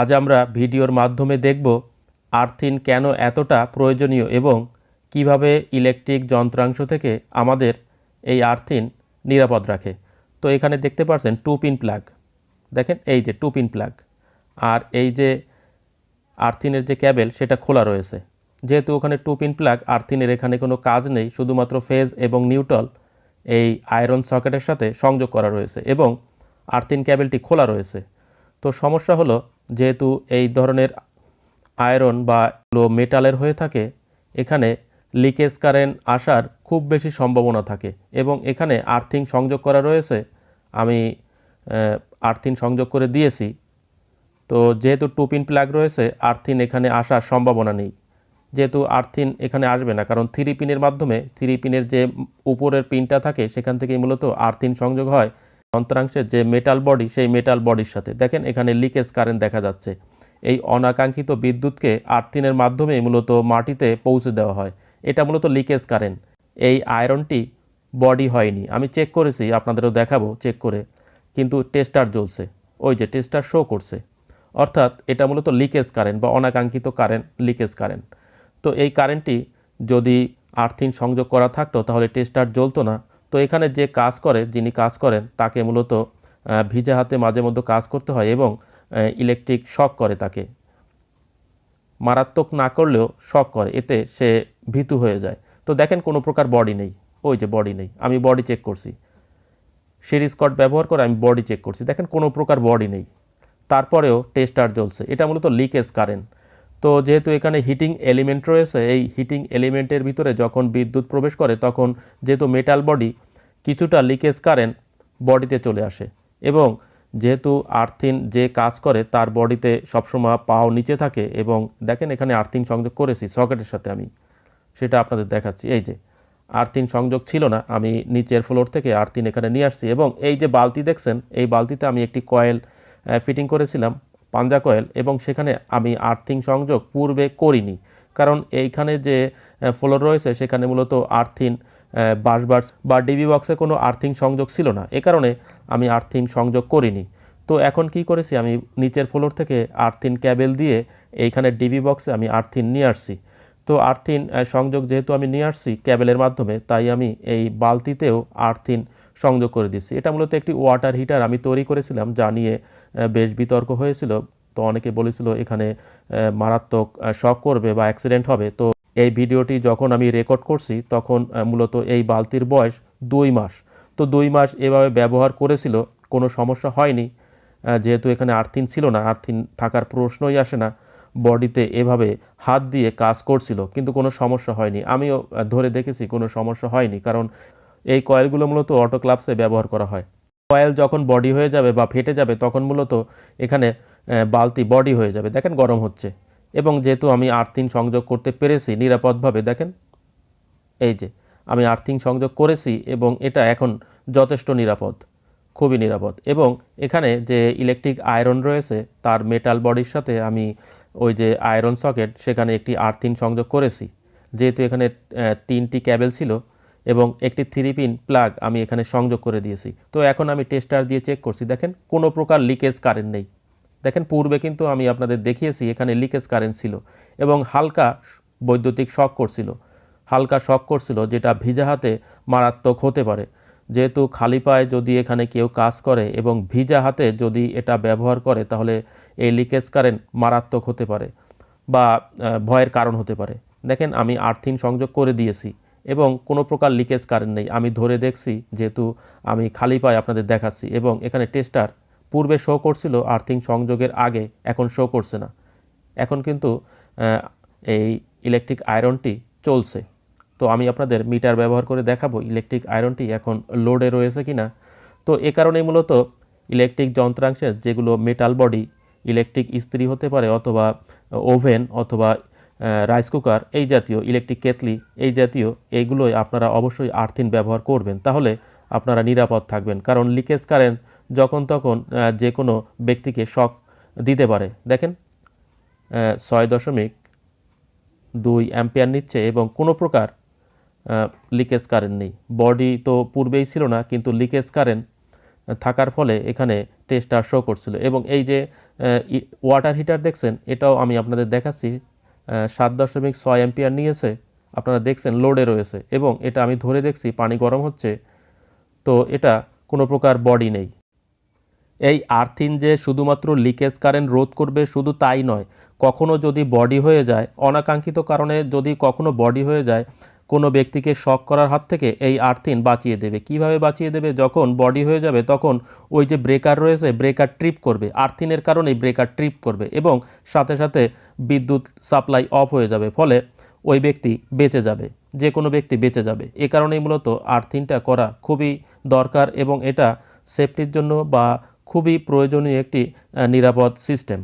আজ আমরা ভিডিওর মাধ্যমে দেখব আর্থিন কেন এতটা প্রয়োজনীয় এবং কীভাবে ইলেকট্রিক যন্ত্রাংশ থেকে আমাদের এই আর্থিন নিরাপদ রাখে। তো এখানে দেখতে পাচ্ছেন টু পিন প্লাগ। দেখেন, এই যে টু পিন প্লাগ। আর এই যে আর্থিনের যে ক্যাবেল, সেটা খোলা রয়েছে। যেহেতু ওখানে টু পিন প্লাগ, আর্থিনের এখানে কোনো কাজ নেই, শুধুমাত্র ফেজ এবং নিউট্রাল এই আয়রন সকেটের সাথে সংযোগ করা রয়েছে এবং আর্থিন ক্যাবেলটি খোলা রয়েছে। তো সমস্যা হলো যেহেতু এই ধরনের আয়রন বা লো মেটালের হয়ে থাকে, এখানে লিকেজ কারেন্ট আসার খুব বেশি সম্ভাবনা থাকে এবং এখানে আর্থিং সংযোগ করা রয়েছে। আমি আর্থিং সংযোগ করে দিয়েছি। তো যেহেতু টু পিন প্লাগ রয়েছে আর্থিন এখানে আসার সম্ভাবনা নেই। যেহেতু আর্থিন এখানে আসবে না, কারণ থ্রি পিনের মাধ্যমে, থ্রি পিনের যে উপরের পিনটা থাকে, সেখান থেকেই মূলত আর্থিন সংযোগ হয়। যন্ত্রাংশের যে মেটাল বডি সেই মেটাল বডির সাথে। দেখেন, এখানে লিকেজ কারেন্ট দেখা যাচ্ছে। এই অনাকাঙ্ক্ষিত বিদ্যুৎকে আর্থিনের মাধ্যমে মূলত মাটিতে পৌঁছে দেওয়া হয়। এটা মূলত লিকেজ কারেন্ট এই আয়রনটি বডি হয়নি। আমি চেক করেছি, আপনাদেরও দেখাবো চেক করে। কিন্তু টেস্টার জ্বলছে। ওই যে টেস্টার শো করছে। অর্থাৎ এটা মূলত লিকেজ কারেন্ট বা অনাকাঙ্ক্ষিত কারেন্ট লিকেজ কারেন্ট তো এই কারেন্টটি যদি আর্থিন সংযোগ করা থাকতো, তাহলে টেস্টার জ্বলতো না। তো এখানে যে কাজ করে, যিনি কাজ করেন, তাকে মূলত ভিজা হাতে মাঝে মধ্যে কাজ করতে হয় এবং ইলেকট্রিক শক করে তাকে। মারাত্মক না করলেও শক করে, এতে সে ভীতু হয়ে যায়। তো দেখেন কোনো প্রকার বডি নেই। ওই যে বডি নেই। আমি বডি চেক করছি। সিরিজ কট ব্যবহার করে আমি বডি চেক করছি। দেখেন কোনো প্রকার বডি নেই। তারপরেও টেস্টার জ্বলছে। এটা মূলত লিকেজ কারেন্ট তো যেহেতু এখানে হিটিং এলিমেন্ট রয়েছে, এই হিটিং এলিমেন্টের ভিতরে যখন বিদ্যুৎ প্রবেশ করে, তখন যেহেতু মেটাল বডি কিছুটা লিকেজ কারেন্ট বডিতে চলে আসে এবং যেহেতু আর্থিন যে কাজ করে, তার বডিতে সবসময় পাও নিচে থাকে এবং দেখেন এখানে আর্থিং সংযোগ করেছি, সকেটের সাথে আমি। সেটা আপনাদের দেখাচ্ছি, এই যে আর্থিন সংযোগ ছিল না, আমি নিচের ফ্লোর থেকে আর্থিন এখানে নিয়ে আসছি এবং এই যে বালতি দেখছেন, এই বালতিতে আমি একটি কয়েল ফিটিং করেছিলাম। পাঞ্জা কয়েল এবং সেখানে আমি আর্থিং সংযোগ পূর্বে করিনি। কারণ এইখানে যে ফ্লোর রয়েছে, সেখানে মূলত আর্থিন বাসবার্স বা ডিবি বক্সে কোনো আর্থিং সংযোগ ছিল না। এ কারণে আমি আর্থিং সংযোগ করিনি। তো এখন কি করেছি, আমি নিচের ফ্লোর থেকে আর্থিন ক্যাবেল দিয়ে এইখানে ডিবি বক্সে আমি আর্থিন নিয়ে আসছি। তো আর্থিন সংযোগ যেহেতু আমি নিয়ে আসছি ক্যাবেলের মাধ্যমে, তাই আমি এই বালতিতেও আর্থিন সংযোগ করে দিচ্ছি এটা মূলত একটি ওয়াটার হিটার আমি তৈরি করেছিলাম, যা নিয়ে বেশ বিতর্ক হয়েছিল। তো অনেকে বলেছিল, এখানে মারাত্মক শক করবে বা অ্যাক্সিডেন্ট হবে। তো এই ভিডিওটি যখন আমি রেকর্ড করছি, তখন মূলত এই বালতির বয়স দুই মাস। তো দুই মাস এভাবে ব্যবহার করেছিল, কোনো সমস্যা হয়নি। যেহেতু এখানে আর্থিন ছিল না, আর্থিন থাকার প্রশ্নই আসে না। বডিতে এভাবে হাত দিয়ে কাজ করছিল, কিন্তু কোনো সমস্যা হয়নি। আমিও ধরে দেখেছি, কোনো সমস্যা হয়নি। কারণ এই কয়েলগুলো মূলত অটো ক্লাবসে ব্যবহার করা হয়। কয়েল যখন বডি হয়ে যাবে বা ফেটে যাবে, তখন মূলত এখানে বালতি বডি হয়ে যাবে। দেখেন গরম হচ্ছে। এবং যেহেতু আমি আর্থিং সংযোগ করতে পেরেছি নিরাপদভাবে, দেখেন, এই যে, আমি আর্থিং সংযোগ করেছি এবং এটা এখন যথেষ্ট নিরাপদ, খুবই নিরাপদ। এবং এখানে যে ইলেকট্রিক আয়রন রয়েছে, তার মেটাল বডির সাথে আমি ওই যে আয়রন সকেট, সেখানে একটি আর্থিং সংযোগ করেছি। যেহেতু এখানে তিনটি ক্যাবেল ছিল এবং একটি থ্রি পিন প্লাগ আমি এখানে সংযোগ করে দিয়েছি। তো এখন আমি টেস্টার দিয়ে চেক করছি। দেখেন, কোনো প্রকার লিকেজ কারেন্ট নেই। দেখেন, পূর্বে কিন্তু আমি আপনাদের দেখিয়েছি, এখানে লিকেজ কারেন্ট ছিল এবং হালকা বৈদ্যুতিক শক করছিল। হালকা শক করছিল, যেটা ভিজা হাতে মারাত্মক হতে পারে। যেহেতু খালি পায়ে যদি এখানে কেউ কাজ করে এবং ভিজা হাতে যদি এটা ব্যবহার করে, তাহলে এই লিকেজ কারেন্ট মারাত্মক হতে পারে বা ভয়ের কারণ হতে পারে। দেখেন, আমি আর্থিন সংযোগ করে দিয়েছি। এবং কোনো প্রকার লিকেজ কারেন্ট নেই। আমি ধরে দেখছি যেহেতু আমি খালি পায়ে আপনাদের দেখাচ্ছি এবং এখানে টেস্টার পূর্বে শো করছিল আর্থিং সংযোগের আগে, এখন শো করছে না। এখন কিন্তু এই ইলেকট্রিক আয়রনটি চলছে। তো আমি আপনাদের মিটার ব্যবহার করে দেখাবো ইলেকট্রিক আয়রনটি এখন লোডে রয়েছে কিনা। তো এ কারণেই মূলত ইলেকট্রিক যন্ত্রাংশের যেগুলো মেটাল বডি ইলেকট্রিক ইস্ত্রি হতে পারে অথবা ওভেন অথবা রাইস কুকার এই জাতীয় ইলেকট্রিক কেতলি এই জাতীয় এইগুলোই আপনারা অবশ্যই আর্থিন ব্যবহার করবেন। তাহলে আপনারা নিরাপদ থাকবেন। কারণ লিকেজ কারেন্ট যখন তখন যে কোনো ব্যক্তিকে শক দিতে পারে। দেখেন ছয় দশমিক দুই অ্যাম্পিয়ার নিচ্ছে এবং কোনো প্রকার লিকেজ কারেন্ট নেই। বডি তো পূর্বেই ছিল না, কিন্তু লিকেজ কারেন্ট থাকার ফলে এখানে টেস্টার শো করছিল। এবং এই যে ওয়াটার হিটার দেখছেন, এটাও আমি আপনাদের দেখাচ্ছি। সাত দশমিক ছয় অ্যাম্পিয়ার নিয়েছে। আপনারা দেখছেন লোডে রয়েছে এবং এটা আমি ধরে দেখছি, পানি গরম হচ্ছে, তো এটা কোনো প্রকার বডি নেই। এই আর্থিন যে শুধুমাত্র লিকেজ কারেন্ট রোধ করবে শুধু তাই নয়, কখনো যদি বডি হয়ে যায়, অনাকাঙ্ক্ষিত কারণে যদি কখনো বডি হয়ে যায় কোনো ব্যক্তিকে শক করার হাত থেকে এই আর্থিন বাঁচিয়ে দেবে। কীভাবে বাঁচিয়ে দেবে? যখন বডি হয়ে যাবে, তখন ওই যে ব্রেকার রয়েছে, ব্রেকার ট্রিপ করবে। আর্থিনের কারণেই ব্রেকার ট্রিপ করবে এবং সাথে সাথে বিদ্যুৎ সাপ্লাই অফ হয়ে যাবে, ফলে ওই ব্যক্তি বেঁচে যাবে, যে কোনো ব্যক্তি বেঁচে যাবে। এ কারণেই মূলত আর্থিনটা করা খুবই দরকার এবং এটা সেফটির জন্য বা খুবই প্রয়োজনীয় একটি নিরাপদ সিস্টেম।